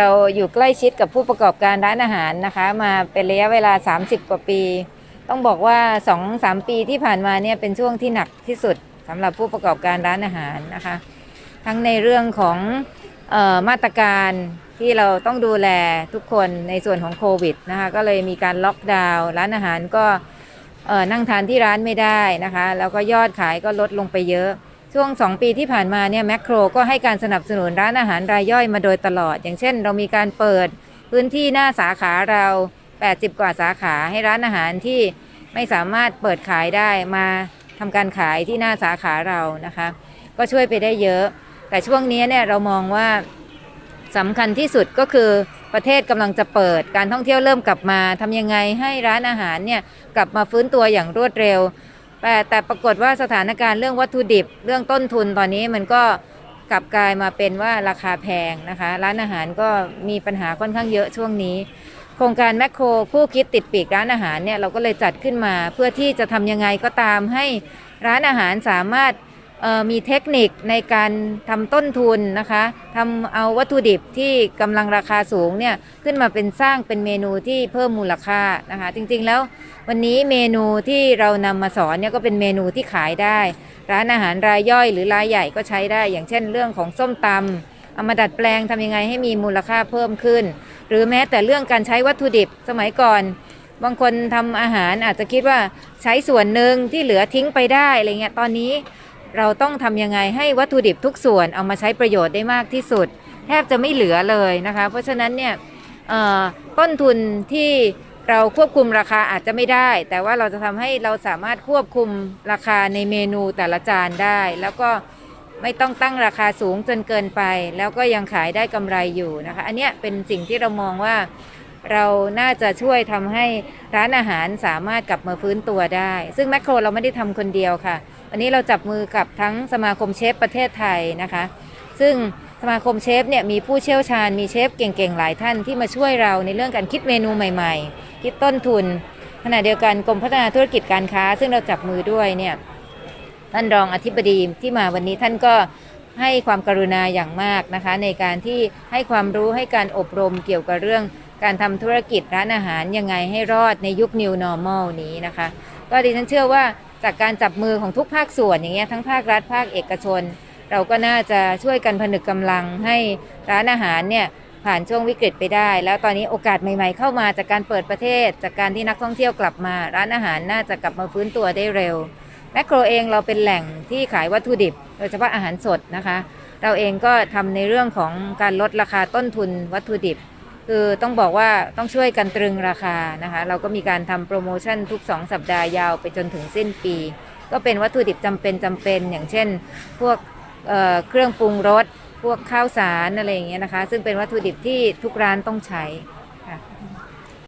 เราอยู่ใกล้ชิดกับผู้ประกอบการร้านอาหารนะคะ มาเป็นระยะเวลา 30 กว่าปี ต้องบอกว่า 2-3 ปีที่ผ่านมาเนี่ยเป็นช่วงที่หนักที่สุดสำหรับผู้ประกอบการร้านอาหารนะคะ ทั้งในเรื่องของออมาตรการที่เราต้องดูแลทุกคนในส่วนของโควิดนะคะก็เลยมีการล็อกดาวน์ร้านอาหารก็นั่งทานที่ร้านไม่ได้นะคะ แล้วก็ยอดขายก็ลดลงไปเยอะ ช่วง 2 ปีที่ผ่านมาเนี่ยแมคโครก็ให้การสนับสนุนร้านอาหารรายย่อยมาโดยตลอด อย่างเช่น เรามีการเปิดพื้นที่หน้าสาขาเรา 80 กว่าสาขาให้ร้านอาหารที่ไม่สามารถเปิดขายได้มาทำการขายที่หน้าสาขาเรานะคะ ก็ช่วยไปได้เยอะ แต่ช่วงนี้เนี่ยเรามองว่าสำคัญที่สุดก็คือประเทศกำลังจะเปิดการท่องเที่ยวเริ่มกลับมาทำยังไงให้ร้านอาหารเนี่ยกลับมาฟื้นตัวอย่างรวดเร็ว แต่แต่ปรากฏว่าสถานการณ์เรื่องวัตถุดิบเรื่องต้นทุนตอนนี้มันก็กลับกลายมาเป็นว่าราคาแพงนะคะ ร้านอาหารก็มีปัญหาค่อนข้างเยอะช่วงนี้ โครงการแมคโครคู่คิดติดปีกร้านอาหารเนี่ยเราก็เลยจัดขึ้นมา เพื่อที่จะทำยังไงก็ตามให้ร้านอาหารสามารถ มีเทคนิคในการทำต้นทุนนะคะทำเอาวัตถุดิบที่กำลังราคาสูงเนี่ยขึ้นมาเป็นสร้างเป็นเมนูที่เพิ่มมูลค่านะคะ จริงๆแล้ววันนี้เมนูที่เรานำมาสอนเนี่ยก็เป็นเมนูที่ขายได้ ร้านอาหารรายย่อยหรือรายใหญ่ก็ใช้ได้ อย่างเช่นเรื่องของส้มตำเอามาดัดแปลงทำยังไงให้มีมูลค่าเพิ่มขึ้น หรือแม้แต่เรื่องการใช้วัตถุดิบสมัยก่อนบางคนทำอาหารอาจจะคิดว่าใช้ส่วนหนึ่งที่เหลือทิ้งไปได้อะไรเงี้ยตอนนี้ เราต้องทำยังไงให้วัตถุดิบทุกส่วนเอามาใช้ประโยชน์ได้มากที่สุด แทบจะไม่เหลือเลยนะคะ เพราะฉะนั้นเนี่ยต้นทุนที่เราควบคุมราคาอาจจะไม่ได้ แต่ว่าเราจะทำให้เราสามารถควบคุมราคาในเมนูแต่ละจานได้ แล้วก็ไม่ต้องตั้งราคาสูงจนเกินไป แล้วก็ยังขายได้กำไรอยู่นะคะ อันเนี้ยเป็นสิ่งที่เรามองว่าเราน่าจะช่วยทำให้ร้านอาหารสามารถกลับมาฟื้นตัวได้ ซึ่งแมคโครเราไม่ได้ทำคนเดียวค่ะ วันนี้เราจับมือกับทั้งสมาคมเชฟประเทศไทยนะคะ ซึ่งสมาคมเชฟเนี่ยมีผู้เชี่ยวชาญมีเชฟเก่งๆหลายท่านที่มาช่วยเราในเรื่องการคิดเมนูใหม่ๆ คิดต้นทุนขณะเดียวกันกรมพัฒนาธุรกิจการค้า ซึ่งเราจับมือด้วยเนี่ยท่านรองอธิบดีที่มาวันนี้ท่านก็ให้ความกรุณาอย่างมากนะคะ ในการที่ให้ความรู้ให้การอบรมเกี่ยวกับเรื่องการทำธุรกิจร้านอาหารยังไงให้รอดในยุค New Normal นี้นะคะ ก็ดิฉันเชื่อว่า จากการจับมือของทุกภาคส่วนอย่างเงี้ยทั้งภาครัฐภาคเอกชน เราก็น่าจะช่วยกันผนึกกำลังให้ร้านอาหารเนี่ยผ่านช่วงวิกฤตไปได้ แล้วตอนนี้โอกาสใหม่ ๆ เข้ามาจากการเปิดประเทศ จากการที่นักท่องเที่ยวกลับมา ร้านอาหารน่าจะกลับมาฟื้นตัวได้เร็วแมคโครเองเราเป็นแหล่งที่ขายวัตถุดิบ โดยเฉพาะอาหารสดนะคะ เราเองก็ทำในเรื่องของการลดราคาต้นทุนวัตถุดิบ คือต้องบอกว่าต้องช่วยกันตรึงราคานะคะ เราก็มีการทำโปรโมชั่นทุก 2 สัปดาห์ยาวไปจนถึงสิ้นปี ก็เป็นวัตถุดิบจำเป็นจำเป็น อย่างเช่น พวกเเครื่องปรุงรสพวกข้าวสารอะไรอย่างเงี้ยนะคะ ซึ่งเป็นวัตถุดิบที่ทุกร้านต้องใช้